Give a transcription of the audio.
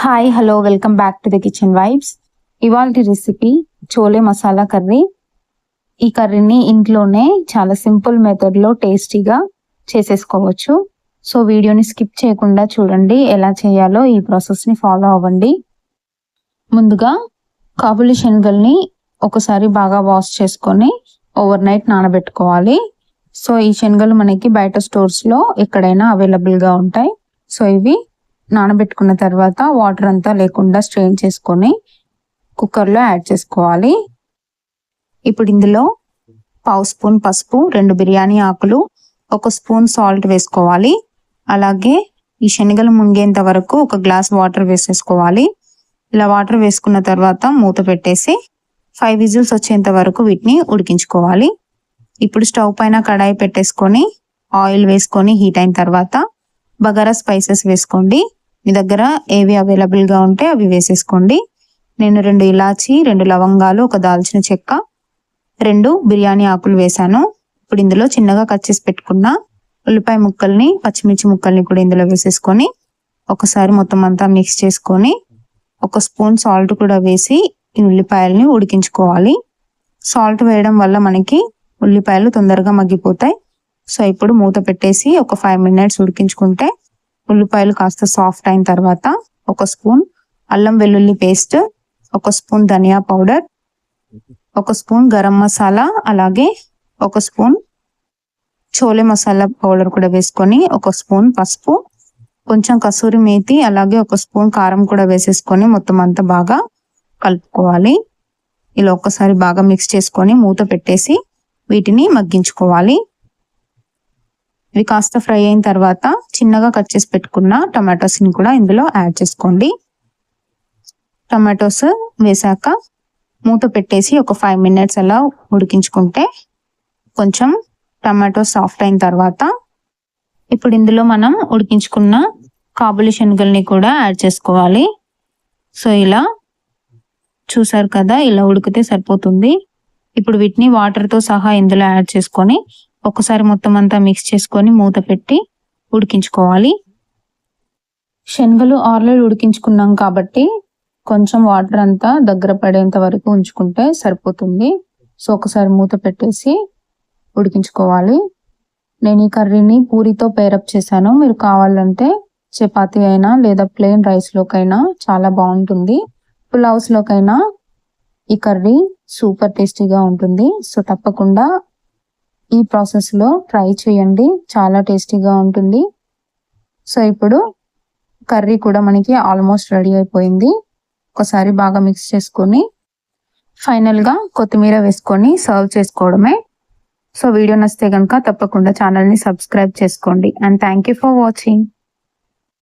Hi hello welcome back to the kitchen vibes ఇవాళ recipe chole masala curry ఈ కర్రీని ఇంట్లోనే చాలా సింపుల్ మెథడ్లో టేస్టీగా చేసేసుకోవచ్చు. సో వీడియోని స్కిప్ చేయకుండా చూడండి ఎలా చేయాలో ఈ ప్రాసెస్ని ఫాలో అవ్వండి. ముందుగా కాబులి శనగల్ని ఒకసారి బాగా వాష్ చేసుకొని ఓవర్ నైట్ నానబెట్టుకోవాలి. సో ఈ శనగలు మనకి బయట స్టోర్స్లో ఎక్కడైనా అవైలబుల్గా ఉంటాయి. సో ఇవి నానబెట్టుకున్న తర్వాత వాటర్ అంతా లేకుండా స్ట్రెయిన్ చేసుకొని కుక్కర్లో యాడ్ చేసుకోవాలి. ఇప్పుడు ఇందులో పావు స్పూన్ పసుపు రెండు బిర్యానీ ఆకులు ఒక స్పూన్ సాల్ట్ వేసుకోవాలి. అలాగే ఈ శనగలు మునిగేంత వరకు ఒక గ్లాస్ వాటర్ వేసేసుకోవాలి. ఇలా వాటర్ వేసుకున్న తర్వాత మూత పెట్టేసి ఫైవ్ విజిల్స్ వచ్చేంత వరకు వీటిని ఉడికించుకోవాలి. ఇప్పుడు స్టవ్ పైన కడాయి పెట్టేసుకొని ఆయిల్ వేసుకొని హీట్ అయిన తర్వాత బగారా స్పైసెస్ వేసుకోండి. మీ దగ్గర ఏవి అవైలబుల్గా ఉంటే అవి వేసేసుకోండి. నేను రెండు ఇలాచి రెండు లవంగాలు ఒక దాల్చిన చెక్క రెండు బిర్యానీ ఆకులు వేసాను ఇప్పుడు ఇందులో చిన్నగా కట్ చేసి పెట్టుకున్న ఉల్లిపాయ ముక్కల్ని పచ్చిమిర్చి ముక్కల్ని కూడా ఇందులో వేసేసుకొని ఒకసారి మొత్తం అంతా మిక్స్ చేసుకొని ఒక స్పూన్ సాల్ట్ కూడా వేసి ఈ ఉల్లిపాయల్ని ఉడికించుకోవాలి. సాల్ట్ వేయడం వల్ల మనకి ఉల్లిపాయలు తొందరగా మగ్గిపోతాయి. సో ఇప్పుడు మూత పెట్టేసి ఒక ఫైవ్ మినిట్స్ ఉడికించుకుంటే ఉల్లిపాయలు కాస్త సాఫ్ట్ అయిన తర్వాత ఒక స్పూన్ అల్లం వెల్లుల్లి పేస్ట్ ఒక స్పూన్ ధనియా పౌడర్ ఒక స్పూన్ గరం మసాలా అలాగే ఒక స్పూన్ చోలే మసాలా పౌడర్ కూడా వేసుకొని ఒక స్పూన్ పసుపు కొంచెం కసూరి మేతి అలాగే ఒక స్పూన్ కారం కూడా వేసేసుకొని మొత్తం అంతా బాగా కలుపుకోవాలి. ఇలా ఒక్కసారి బాగా మిక్స్ చేసుకొని మూత పెట్టేసి వీటిని మగ్గించుకోవాలి. ఇవి కాస్త ఫ్రై అయిన తర్వాత చిన్నగా కట్ చేసి పెట్టుకున్న టమాటోస్ని కూడా ఇందులో యాడ్ చేసుకోండి. టమాటోస్ వేసాక మూత పెట్టేసి ఒక ఫైవ్ మినిట్స్ అలా ఉడికించుకుంటే కొంచెం టమాటో సాఫ్ట్ అయిన తర్వాత ఇప్పుడు ఇందులో మనం ఉడికించుకున్న కాబులి శనగల్ని కూడా యాడ్ చేసుకోవాలి. సో ఇలా చూసారు కదా ఇలా ఉడికితే సరిపోతుంది. ఇప్పుడు వీటిని వాటర్తో సహా ఇందులో యాడ్ చేసుకొని ఒకసారి మొత్తం అంతా మిక్స్ చేసుకొని మూత పెట్టి ఉడికించుకోవాలి. శనగలు ఆర్లలు ఉడికించుకున్నాం కాబట్టి కొంచెం వాటర్ అంతా దగ్గర పడేంత వరకు ఉంచుకుంటే సరిపోతుంది. సో ఒకసారి మూత పెట్టేసి ఉడికించుకోవాలి. నేను ఈ కర్రీని పూరితో పేరప్ చేశాను. మీరు కావాలంటే చపాతీ అయినా లేదా ప్లెయిన్ రైస్లోకైనా చాలా బాగుంటుంది. పులావ్స్లోకైనా ఈ కర్రీ సూపర్ టేస్టీగా ఉంటుంది. సో తప్పకుండా ఈ ప్రాసెస్లో ట్రై చేయండి. చాలా టేస్టీగా ఉంటుంది. సో ఇప్పుడు కర్రీ కూడా మనకి ఆల్మోస్ట్ రెడీ అయిపోయింది. ఒకసారి బాగా మిక్స్ చేసుకొని ఫైనల్గా కొత్తిమీర వేసుకొని సర్వ్ చేసుకోవడమే. సో వీడియో నచ్చితే కనుక తప్పకుండా ఛానల్ని సబ్స్క్రైబ్ చేసుకోండి. And thank you for watching.